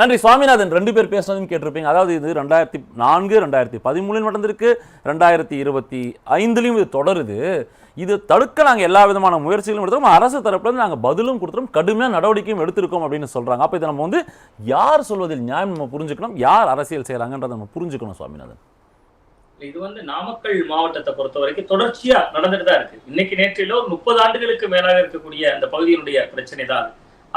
நன்றி சுவாமிநாதன். ரெண்டு பேர் பேசினதுன்னு கேட்டிருப்பீங்க. அதாவது இது ரெண்டாயிரத்தி நான்கு ரெண்டாயிரத்தி பதிமூணுலையும் நடந்திருக்கு. ரெண்டாயிரத்தி இருபத்தி ஐந்துலையும் இது தொடருது. இது தடுக்க நாங்கள் எல்லா விதமான முயற்சிகளும் எடுத்துறோம் அரசு தரப்புலேருந்து நாங்கள் பதிலும் கொடுத்துரும் கடுமையான நடவடிக்கையும் எடுத்திருக்கோம் அப்படின்னு சொல்கிறாங்க அப்போ இதை நம்ம வந்து யார் சொல்வதில் நியாயம் நம்ம புரிஞ்சுக்கணும். யார் அரசியல் செய்கிறாங்கன்றதை நம்ம புரிஞ்சுக்கணும் சுவாமிநாதன். இது வந்து நாமக்கல் மாவட்டத்தை பொறுத்த வரைக்கும் தொடர்ச்சியா நடந்துட்டு தான் இருக்கு. இன்னைக்கு நேற்றில ஒரு முப்பது ஆண்டுகளுக்கு மேலாக இருக்கக்கூடிய அந்த பகுதியினுடைய பிரச்சனை தான்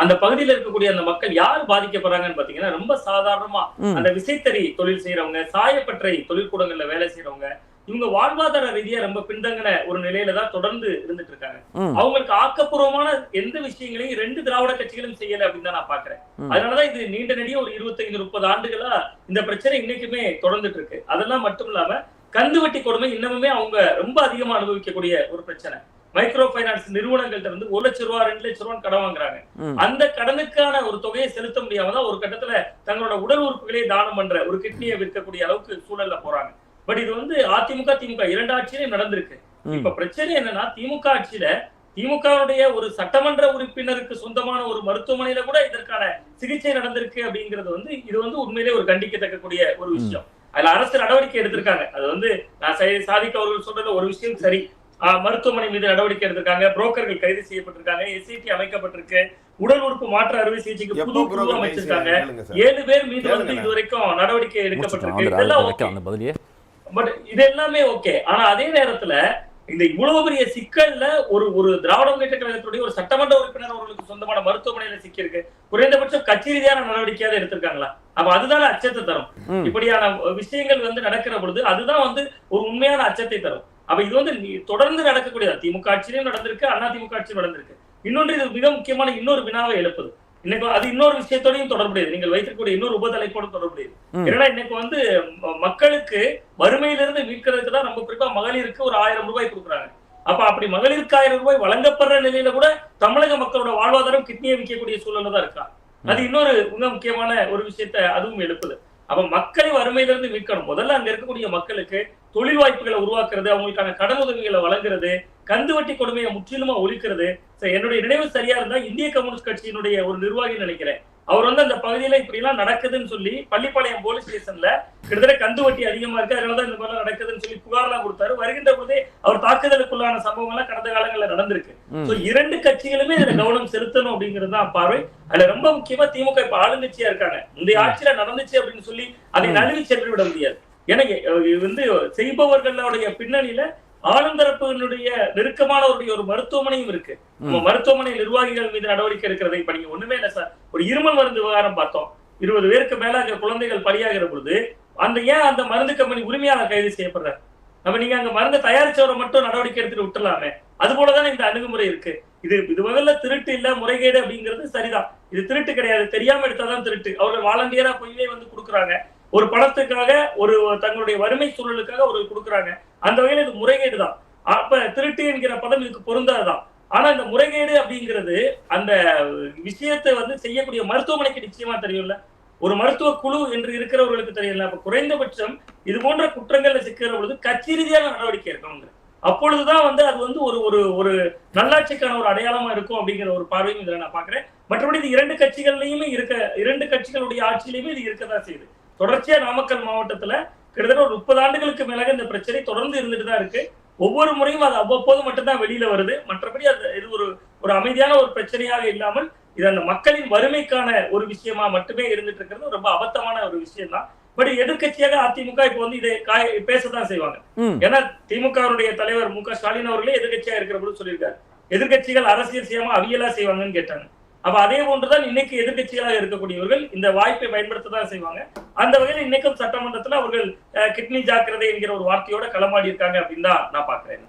அந்த பகுதியில் இருக்கக்கூடிய அந்த மக்கள் யார் பாதிக்கப்படுறாங்கன்னு பாத்தீங்கன்னா ரொம்ப சாதாரணமா. அந்த விசைத்தறி தொழில் செய்யறவங்க சாயப்பட்டறை தொழிற்கூடங்கள்ல வேலை செய்யறவங்க இவங்க வாழ்வாதார ரீதியா ரொம்ப பின்தங்கின ஒரு நிலையில தான் தொடர்ந்து இருந்துட்டு இருக்காங்க. அவங்களுக்கு ஆக்கப்பூர்வமான எந்த விஷயங்களையும் ரெண்டு திராவிட கட்சிகளும் செய்யல அப்படின்னு தான் நான் பாக்குறேன். அதனாலதான் இது நீண்ட நெடிய ஒரு இருபத்தைந்து முப்பது ஆண்டுகளா இந்த பிரச்சனை இன்னைக்குமே தொடர்ந்துட்டு இருக்கு. அதெல்லாம் மட்டும் இல்லாம கந்து வட்டி கொடுமை இன்னமுமே அவங்க ரொம்ப அதிகமா அனுபவிக்கக்கூடிய ஒரு பிரச்சனை. மைக்ரோ ஃபைனான்ஸ் நிறுவனங்கள்ட்ட இருந்து ஒரு லட்ச ரூபா ரெண்டு லட்ச ரூபான்னு கடன் வாங்குறாங்க. அந்த கடனுக்கான ஒரு தொகையை செலுத்த முடியாம தான் ஒரு கட்டத்துல தங்களோட உடல் உறுப்புகளே தானம் பண்ற ஒரு கிட்னியை விற்கக்கூடிய அளவுக்கு சூழல்ல போறாங்க. பட் இது வந்து அதிமுக திமுக இரண்டு ஆட்சியிலும் நடந்திருக்கு. இப்ப பிரச்சனை என்னன்னா திமுக ஆட்சியில திமுகவுடைய ஒரு சட்டமன்ற உறுப்பினருக்கு சொந்தமான ஒரு மருத்துவமனையில கூட இதற்கான சிகிச்சை நடந்திருக்கு அப்படிங்கிறது வந்து இது வந்து உண்மையிலே ஒரு கண்டிக்கத்தக்கக்கூடிய ஒரு விஷயம். அதுல அரசு நடவடிக்கை எடுத்திருக்காங்க. அது வந்து நான் சை- சாதிக் அவர்கள் சொல்றது ஒரு விஷயம் சரி. மருத்துவமனை மீது நடவடிக்கை எடுத்திருக்காங்க. புரோக்கர்கள் கைது செய்யப்பட்டிருக்காங்க. எஸ்ஐடி அமைக்கப்பட்டிருக்கு. உடல் உறுப்பு மாற்று அறுவை சிகிச்சைக்கு புது குழு அமைச்சிருக்காங்க. ஏழு பேர் மீது வந்து. இது வரைக்கும் நடவடிக்கை. எடுக்கப்பட்டிருக்கு. இதெல்லாம் பட் இது எல்லாமே ஓகே. ஆனா அதே நேரத்துல இந்த இவ்வளவு பெரிய சிக்கல்ல ஒரு ஒரு திராவிட முன்னேற்ற கழகத்துடைய ஒரு சட்டமன்ற உறுப்பினர் அவர்களுக்கு சொந்தமான மருத்துவமனையில சிக்கியிருக்கு. குறைந்தபட்சம் கட்சி ரீதியான நடவடிக்கையாவது எடுத்திருக்காங்களா? அப்ப அதுதானே அச்சத்தை தரும். இப்படியான விஷயங்கள் வந்து நடக்கிற பொழுது அதுதான் வந்து ஒரு உண்மையான அச்சத்தை தரும். அப்ப இது வந்து தொடர்ந்து நடக்கக்கூடியது? திமுக ஆட்சியிலும் நடந்திருக்கு அண்ணா திமுக ஆட்சியிலும் நடந்திருக்கு. இன்னொன்று இது மிக முக்கியமான இன்னொரு வினாவை எழுப்புது. இன்னைக்கு அது இன்னொரு விஷயத்தோடையும் தொடர்புடையது. நீங்கள் வைத்திருக்கக்கூடிய இன்னொரு உபதலைப்போடும் தொடர்புடையது. ஏன்னா இன்னைக்கு வந்து மக்களுக்கு வறுமையிலிருந்து மீட்கிறதுக்கு தான் ரொம்ப குறிப்பா மகளிருக்கு ஒரு ஆயிரம் ரூபாய் கொடுக்குறாங்க. அப்ப அப்படி மகளிருக்கு ஆயிரம் ரூபாய் வழங்கப்படுற நிலையில கூட தமிழக மக்களோட வாழ்வாதாரம் கிட்னியை விற்கக்கூடிய சூழல்ல தான் இருக்கா? அது இன்னொரு மிக முக்கியமான ஒரு விஷயத்த அதுவும் எழுப்புது. அப்ப மக்களை வறுமையிலிருந்து மீட்கணும். முதல்ல அங்க இருக்கக்கூடிய மக்களுக்கு தொழில் வாய்ப்புகளை உருவாக்குறது அவங்களுக்கான கடன் உதவிகளை வழங்குறது கந்து வட்டி கொடுமையை முற்றிலுமா ஒழிக்கிறது. என்னுடைய நினைவு சரியா இருந்தா இந்திய கம்யூனிஸ்ட் கட்சியினுடைய ஒரு நிர்வாகி நினைக்கிறேன். அவர் வந்து அந்த பகுதியில இப்படி எல்லாம் நடக்குதுன்னு சொல்லி பள்ளிப்பாளையம் போலீஸ் ஸ்டேஷன்ல கிட்டத்தட்ட கந்து வட்டி அதிகமா இருக்கு. அதனாலதான் இந்த மாதிரி நடக்குதுன்னு சொல்லி புகார்லாம் கொடுத்தாரு. வருகின்ற பொழுதே அவர் தாக்குதலுக்குள்ளான சம்பவம் எல்லாம் கடந்த காலங்கள்ல நடந்திருக்கு. சோ இரண்டு கட்சிகளுமே இதுல கவனம் செலுத்தணும் அப்படிங்கிறது தான் பார்வை. அதுல ரொம்ப முக்கியமா திமுக இப்ப ஆளுங்கட்சியா இருக்காங்க. முந்தைய ஆட்சியில நடந்துச்சு அப்படின்னு சொல்லி அதை. நழுவி சென்று விட முடியாது. எனக்கு இது வந்து செய்பவர்களுடைய பின்னணியில ஆளுந்தரப்பினுடைய நெருக்கமானவருடைய ஒரு மருத்துவமனையும் இருக்கு. நம்ம மருத்துவமனை நிர்வாகிகள் மீது நடவடிக்கை எடுக்கிறதை இப்ப நீங்க ஒண்ணுமே இல்ல சார். ஒரு இருமல் மருந்து விவகாரம் பார்த்தோம். இருபது பேருக்கு மேல அங்க குழந்தைகள் பலியாகிற பொழுது அந்த ஏன் அந்த மருந்து கம்பெனி உரிமையாளர் கைது செய்யப்படுறாரு? அப்ப நீங்க அங்க மருந்து தயாரிச்சவரை மட்டும் நடவடிக்கை எடுத்துட்டு விட்டுலாமே அது போலதானே இந்த அணுகுமுறை இருக்கு. இது இது முதல்ல திருட்டு இல்ல முறைகேடு அப்படிங்கிறது சரிதான். இது திருட்டு கிடையாது. தெரியாம எடுத்தாதான் திருட்டு. அவர்கள் வாலண்டியரா போய் வந்து கொடுக்குறாங்க. ஒரு பணத்துக்காக ஒரு தங்களுடைய வறுமை சூழலுக்காக ஒரு கொடுக்குறாங்க. அந்த வகையில இது முறைகேடு தான் அப்ப திருட்டு என்கிற பதம் இதுக்கு பொருந்தாதுதான். ஆனா இந்த முறைகேடு அப்படிங்கிறது அந்த விஷயத்தை வந்து செய்யக்கூடிய மருத்துவமனைக்கு நிச்சயமா தெரியும்ல. ஒரு மருத்துவ குழு என்று இருக்கிறவர்களுக்கு தெரியல அப்ப குறைந்தபட்சம் இது போன்ற குற்றங்கள்ல சிக்கிற பொழுது கட்சி ரீதியான நடவடிக்கை இருக்கணுங்க அப்பொழுதுதான் வந்து அது வந்து ஒரு ஒரு ஒரு நல்லாட்சிக்கான ஒரு அடையாளமா இருக்கும் அப்படிங்கிற ஒரு பார்வையும் இதுல நான் பாக்குறேன் மற்றபடி இது இரண்டு கட்சிகள்லயுமே இருக்க இரண்டு கட்சிகளுடைய ஆட்சியிலுமே இது இருக்கதான் செய்யுது. தொடர்ச்சியா நாமக்கல் மாவட்டத்துல கிட்டத்தட்ட ஒரு முப்பது ஆண்டுகளுக்கு மேலாக இந்த பிரச்சனை தொடர்ந்து இருந்துட்டு தான் இருக்கு. ஒவ்வொரு முறையும் அது அவ்வப்போது மட்டும்தான் வெளியில வருது. மற்றபடி அது இது ஒரு ஒரு அமைதியான ஒரு பிரச்சனையாக இல்லாமல் இது அந்த மக்களின் வறுமைக்கான ஒரு விஷயமா மட்டுமே இருந்துட்டு இருக்கிறது. ரொம்ப அபத்தமான ஒரு விஷயம் தான் பட் எதிர்க்கட்சியாக அதிமுக இப்போ வந்து இதை காய பேசத்தான் செய்வாங்க. ஏன்னா திமுகவுடைய தலைவர் மு க ஸ்டாலின் அவர்களே எதிர்க்கட்சியா இருக்கிற போது சொல்லியிருக்காரு. எதிர்க்கட்சிகள் அரசியல் செய்யாம அவியலா செய்வாங்கன்னு கேட்டாங்க. அப்ப அதே போன்றுதான் இன்னைக்கு எதிர்க்கட்சிகளாக இருக்கக்கூடியவர்கள் இந்த வாய்ப்பை பயன்படுத்த தான் செய்வாங்க. அந்த வகையில் இன்னைக்கும் சட்டமன்றத்துல அவர்கள் கிட்னி ஜாக்கிரதை என்கிற ஒரு வார்த்தையோட களமாடி இருக்காங்க அப்படின்னு தான் நான் பாக்குறேன்.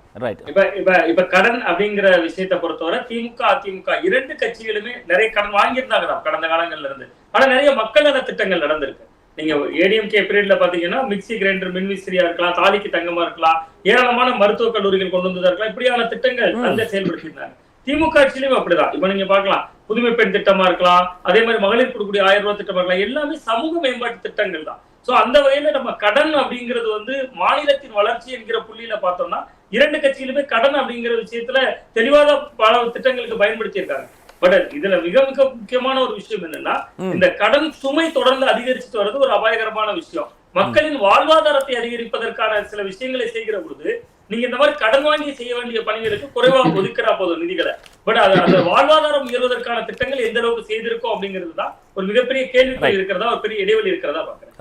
இப்ப இப்ப இப்ப கடன் அப்படிங்கிற விஷயத்தை பொறுத்தவரை திமுக அதிமுக இரண்டு கட்சிகளுமே நிறைய கடன் வாங்கியிருந்தாங்க கடந்த காலங்கள்ல இருந்து. ஆனா நிறைய மக்கள் நல திட்டங்கள் நடந்திருக்கு. நீங்க ஏடிஎம்கே பீரியட்ல பாத்தீங்கன்னா மிக்ஸி கிரைண்டர் மின்விசிறியா இருக்கலாம் தாலிக்கு தங்கமா இருக்கலாம் ஏராளமான மருத்துவக் கல்லூரிகள் கொண்டு வந்ததா இருக்கலாம் இப்படியான திட்டங்கள். அங்க செயல்படுத்தியிருந்தாங்க. திமுக ஆட்சியிலும் அப்படிதான். இப்ப நீங்க பார்க்கலாம். புதுமை பெண் திட்டமா இருக்கலாம் அதே மாதிரி மகளிர் கொடுக்கக்கூடிய ஆயிரம் ரூபாய் திட்டமா இருக்கலாம் எல்லாமே சமூக மேம்பாட்டு திட்டங்கள் தான். சோ அந்த வகையில நம்ம கடன் அப்படிங்கிறது வந்து மாநிலத்தின் வளர்ச்சி என்கிற புள்ளியில பார்த்தோம்னா இரண்டு கட்சியிலுமே கடன் அப்படிங்கிற விஷயத்துல தெளிவாத பல திட்டங்களுக்கு பயன்படுத்தியிருக்காங்க. பட் இதுல மிக மிக முக்கியமான ஒரு விஷயம் என்னன்னா. இந்த கடன் சுமை தொடர்ந்து அதிகரிச்சுட்டு வர்றது ஒரு அபாயகரமான விஷயம். மக்களின் வாழ்வாதாரத்தை அதிகரிப்பதற்கான சில விஷயங்களை செய்கிற பொழுது நீங்க இந்த மாதிரி கடன் வாங்கி செய்ய வேண்டிய பணிகளுக்கு குறைவா ஒதுக்குறா போதும் நிதிகளை. பட் அது அந்த வாழ்வாதாரம் உயர்வதற்கான திட்டங்கள் எந்த அளவுக்கு செய்திருக்கோம் அப்படிங்கிறது தான் ஒரு மிகப்பெரிய கேள்விக்குறி இருக்கிறதா ஒரு பெரிய இடைவெளி இருக்கிறதா பாக்குறேன்